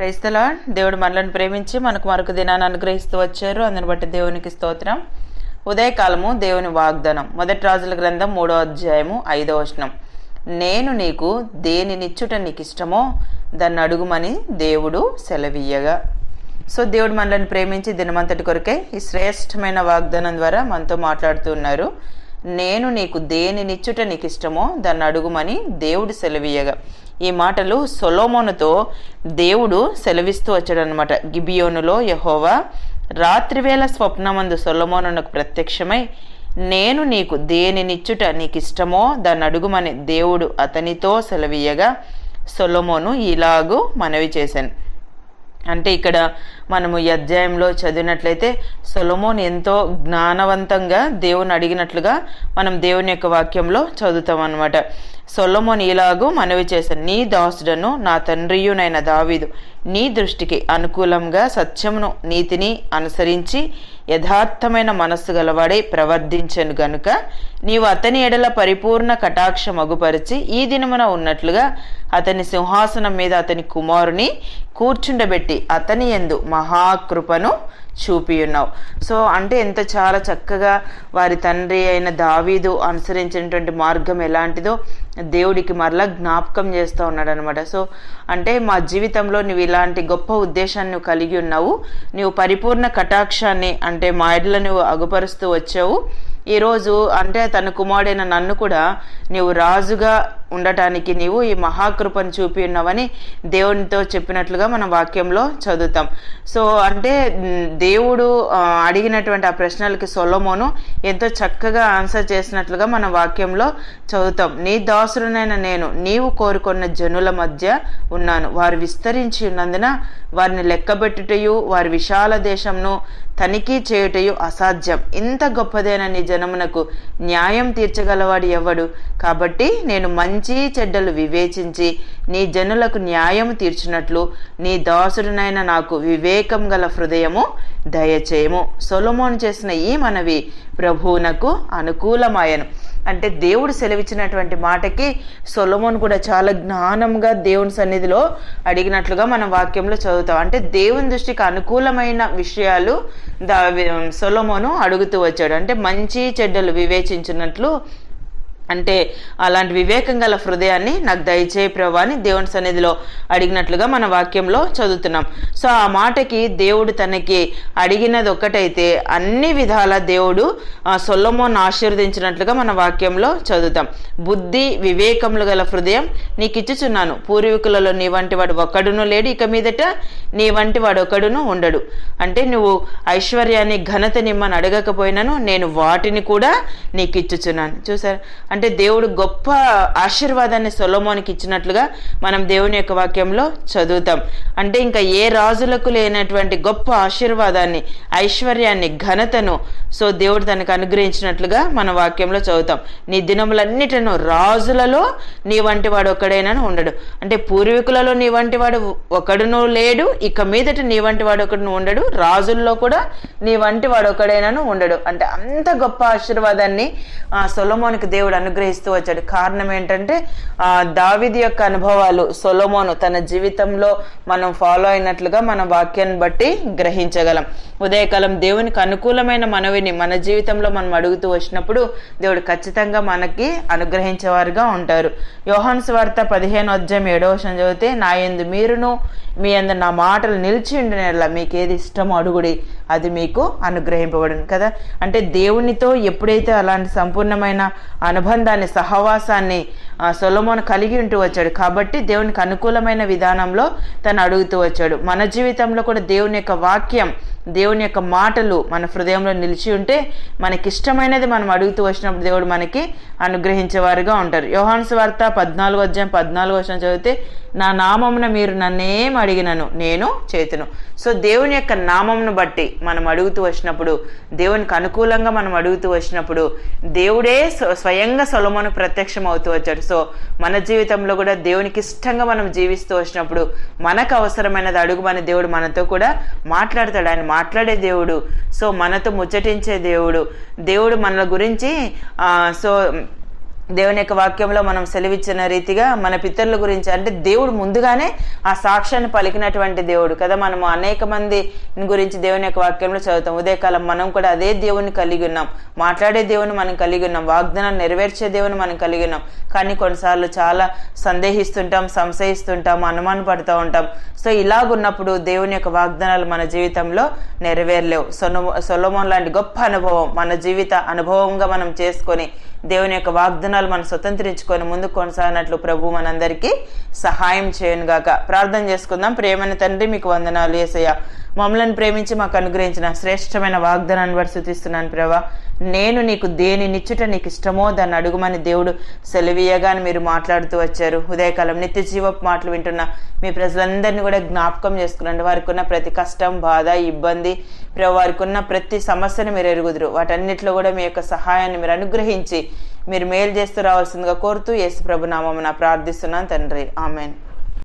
క్రైస్తలా దేవుడు మనలను ప్రేమించి మనకు మరొక దినాన్ని అనుగ్రహిస్తూ వచ్చారు. అందుని బట్టి దేవునికి స్తోత్రం. ఉదయకాలము దేవుని వాగ్దానం. మొదటి రాజుల గ్రంథం మూడో అధ్యాయము ఐదో వచనం. నేను నీకు దేనినిచ్చుట నీకు ఇష్టమో దాన్ని అడుగుమని దేవుడు సెలవీయగా. సో దేవుడు మనల్ని ప్రేమించి దినమంతటి కొరకే ఈ శ్రేష్టమైన వాగ్దానం ద్వారా మనతో మాట్లాడుతున్నారు నేను నీకు దేనినిచ్చుట నీకు ఇష్టమో దాన్ని అడుగుమని దేవుడు సెలవీయగా. ఈ మాటలు సొలోమోనుతో దేవుడు సెలవిస్తూ వచ్చాడనమాట గిబియోనులో యహోవా రాత్రివేళ స్వప్నమందు సొలమోనునకు ప్రత్యక్షమై నేను నీకు దేనినిచ్చుట నీకు ఇష్టమో దాన్ని అడుగుమని దేవుడు అతనితో సెలవీయగా సొలమోను ఇలాగూ మనవి చేశాను. అంటే ఇక్కడ మనము ఈ అధ్యాయంలో చదివినట్లయితే సొలమోన్ ఎంతో జ్ఞానవంతంగా దేవుని అడిగినట్లుగా మనం దేవుని యొక్క వాక్యంలో చదువుతాం అనమాట సొలొమోన్ ఇలాగూ మనవి చేశాను నీ దాసుడను నా తండ్రియునైన దావీదు నీ దృష్టికి అనుకూలంగా సత్యమును నీతిని అనుసరించి యథార్థమైన మనస్సు గలవాడై ప్రవర్తించను గనుక నీవు అతని ఎడల పరిపూర్ణ కటాక్ష మగుపరిచి ఈ దినమున ఉన్నట్లుగా అతని సింహాసనం మీద అతని కుమారుని కూర్చుండబెట్టి అతని ఎందు మహాకృపను చూపి ఉన్నావు సో అంటే ఎంత చాలా చక్కగా వారి తండ్రి అయిన దావీదు అనుసరించినటువంటి మార్గం ఎలాంటిదో దేవుడికి మరలా జ్ఞాపకం చేస్తూ ఉన్నాడు అనమాట సో అంటే మా జీవితంలో నువ్వు ఇలాంటి గొప్ప ఉద్దేశాన్ని నువ్వు కలిగి ఉన్నావు. నువ్వు పరిపూర్ణ కటాక్షాన్ని అంటే మా ఎడ్ల అగుపరుస్తూ వచ్చావు. ఈరోజు అంటే తన కుమారుడైన నన్ను కూడా నీవు రాజుగా ఉండటానికి నీవు ఈ మహాకృపను చూపి ఉన్నావని దేవునితో చెప్పినట్లుగా మన వాక్యంలో చదువుతాం. సో అంటే దేవుడు అడిగినటువంటి ఆ ప్రశ్నలకి సొలమోను ఎంతో చక్కగా ఆన్సర్ చేసినట్లుగా మన వాక్యంలో చదువుతాం. నీ దాసురునైన నేను నీవు కోరుకున్న జనుల మధ్య ఉన్నాను. వారు విస్తరించి ఉన్నందున వారిని లెక్కబెట్టుటయు వారి విశాల దేశంను తనిఖీ చేయుటయు అసాధ్యం. ఇంత గొప్పదైన నీ జనమునకు న్యాయం తీర్చగలవాడు ఎవడు? కాబట్టి నేను మంచి మంచి చెడ్డలు వివేచించి నీ జనులకు న్యాయము తీర్చినట్లు నీ దాసుడినైన నాకు వివేకం గల హృదయము దయచేయము. సొలమోన్ చేసిన ఈ మనవి ప్రభువునకు అనుకూలమాయను. అంటే దేవుడు సెలవిచ్చినటువంటి మాటకి సొలమోన్ కూడా చాలా జ్ఞానంగా దేవుని సన్నిధిలో అడిగినట్లుగా మనం వాక్యంలో చదువుతాం. అంటే దేవుని దృష్టికి అనుకూలమైన విషయాలు దా సొలమోను అడుగుతూ వచ్చాడు. అంటే మంచి చెడ్డలు వివేచించినట్లు అంటే అలాంటి వివేకం గల హృదయాన్ని నాకు దయచేయి ప్రభా అని దేవుని సన్నిధిలో అడిగినట్లుగా మన వాక్యంలో చదువుతున్నాం. సో ఆ మాటకి దేవుడు తనకి అడిగినది ఒక్కటైతే అన్ని విధాల దేవుడు సొల్లమోను సొల్లమోన్ ఆశీర్వదించినట్లుగా మన వాక్యంలో చదువుతాం. బుద్ధి వివేకములు గల హృదయం నీకు ఇచ్చుచున్నాను పూర్వీకులలో నీ వంటి వాడు ఒక్కడును లేడు ఇక మీదట నీ వంటి వాడు ఒకడును ఉండడు. అంటే నువ్వు ఐశ్వర్యాన్ని ఘనత నిమ్మని అడగకపోయినాను నేను వాటిని కూడా నీకు ఇచ్చుచున్నాను చూసారు? అంటే అంటే దేవుడు గొప్ప ఆశీర్వాదాన్ని సొలోమోనికి ఇచ్చినట్లుగా మనం దేవుని యొక్క వాక్యంలో చదువుతాం. అంటే ఇంకా ఏ రాజులకు లేనటువంటి గొప్ప ఆశీర్వాదాన్ని ఐశ్వర్యాన్ని ఘనతను సో దేవుడు తనకు అనుగ్రహించినట్లుగా మన వాక్యంలో చదువుతాం. నీ దినములన్నిటిను రాజులలో నీ వంటి వాడు ఒకడైనా ఉండడు. అంటే పూర్వీకులలో నీ వంటి వాడు ఒకడును లేడు ఇక మీదట నీ వంటి వాడు ఒకడును ఉండడు రాజుల్లో కూడా నీ వంటి వాడు ఒకడైనాను ఉండడు. అంటే అంత గొప్ప ఆశీర్వాదాన్ని సొలమోనికి దేవుడు దేవుడు అనుగ్రహిస్తూ వచ్చాడు. కారణం ఏంటంటే ఆ, యొక్క అనుభవాలు సొలోమోను తన జీవితంలో మనం ఫాలో అయినట్లుగా మన వాక్యాన్ని బట్టి గ్రహించగలం. ఉదయకాలం దేవునికి అనుకూలమైన మనవిని మన జీవితంలో మనం అడుగుతూ వచ్చినప్పుడు దేవుడు ఖచ్చితంగా మనకి అనుగ్రహించేవారుగా ఉంటారు. యోహాను వార్త పదిహేను అధ్యాయం ఏడవ వచనం చదివితే నా ఎందు మీరును మీ అందు నా మాటలు నిలిచి ఉండినట్ల మీకు ఏది ఇష్టమో అడుగుడి అది మీకు అనుగ్రహింపబడును. కదా? అంటే దేవునితో ఎప్పుడైతే అలాంటి సంపూర్ణమైన అనుభవం అనుబంధాన్ని సహవాసాన్ని సొలమోన్ కలిగి ఉంటూ వచ్చాడు. కాబట్టి దేవునికి అనుకూలమైన విధానంలో తను అడుగుతూ వచ్చాడు. మన జీవితంలో కూడా దేవుని యొక్క వాక్యం దేవుని యొక్క మాటలు మన హృదయంలో నిలిచి ఉంటే మనకిష్టమైనది మనం అడుగుతూ వచ్చినప్పుడు దేవుడు మనకి అనుగ్రహించేవారుగా ఉంటారు. యోహాన్స్ వార్త పద్నాలుగు అధ్యాయం పద్నాలుగు వచ్చిన చదివితే నా నామమున మీరు నన్నేం అడిగినను నేను చేతును. సో దేవుని యొక్క నామంను బట్టి మనం అడుగుతూ వచ్చినప్పుడు దేవునికి అనుకూలంగా మనం అడుగుతూ వచ్చినప్పుడు దేవుడే స్వ- స్వయంగా సొలమును ప్రత్యక్షం అవుతూ వచ్చాడు. సో మన జీవితంలో కూడా దేవునికి ఇష్టంగా మనం జీవిస్తూ వచ్చినప్పుడు మనకు అవసరమైనది అడుగుమని దేవుడు మనతో కూడా మాట్లాడతాడు. ఆయన మాట్లాడే దేవుడు. సో మనతో ముచ్చటించే దేవుడు. దేవుడు మన గురించి సో దేవుని యొక్క వాక్యంలో మనం సెలవిచ్చిన రీతిగా మన పితరుల గురించి అంటే దేవుడు ముందుగానే ఆ సాక్ష్యాన్ని పలికినటువంటి దేవుడు కదా. మనము అనేక మంది గురించి దేవుని యొక్క వాక్యంలో చదువుతాం. ఉదయకాలం మనం కూడా అదే దేవుని కలిగి ఉన్నాం. మాట్లాడే దేవుని మనం కలిగి ఉన్నాం. వాగ్దానాన్ని నెరవేర్చే దేవుని మనం కలిగి ఉన్నాం. కానీ కొన్నిసార్లు చాలా సందేహిస్తుంటాం సంశయిస్తుంటాం అనుమాన పడుతూ ఉంటాం. సో ఇలాగున్నప్పుడు దేవుని యొక్క వాగ్దానాలు మన జీవితంలో నెరవేరలేవు. సొనో సొలమోన్ లాంటి గొప్ప అనుభవం మన జీవిత అనుభవంగా మనం చేసుకొని దేవుని యొక్క వాగ్దానాలు మనం స్వతంత్రించుకొని ముందుకు కొనసాగినట్లు ప్రభు మనందరికీ సహాయం చేయను గాక ప్రార్థన చేసుకుందాం. ప్రేమని తండ్రి మీకు వందనాలు. ఏసయ్య మమ్మలను ప్రేమించి మాకు అనుగ్రహించిన శ్రేష్టమైన వాగ్దానాన్ని బట్టి ప్రభా. నేను నీకు దేని నిచ్చుట నీకు ఇష్టమో దాన్ని అడుగుమని దేవుడు సెలవీయగాని మీరు మాట్లాడుతూ వచ్చారు. ఉదయకాలం నిత్య జీవపు మాటలు వింటున్న మీ ప్రజలందరినీ కూడా జ్ఞాపకం చేసుకునండి. వారికి ఉన్న ప్రతి కష్టం బాధ ఇబ్బంది వారికి ఉన్న ప్రతి సమస్యను మీరు ఎరుగుదురు. వాటన్నిటిలో కూడా మీ యొక్క సహాయాన్ని మీరు అనుగ్రహించి మీరు మేలు చేస్తూ రావాల్సిందిగా కోరుతూ యేసు ప్రభు నామమున ప్రార్థిస్తున్నాను తండ్రి. ఆమెన్.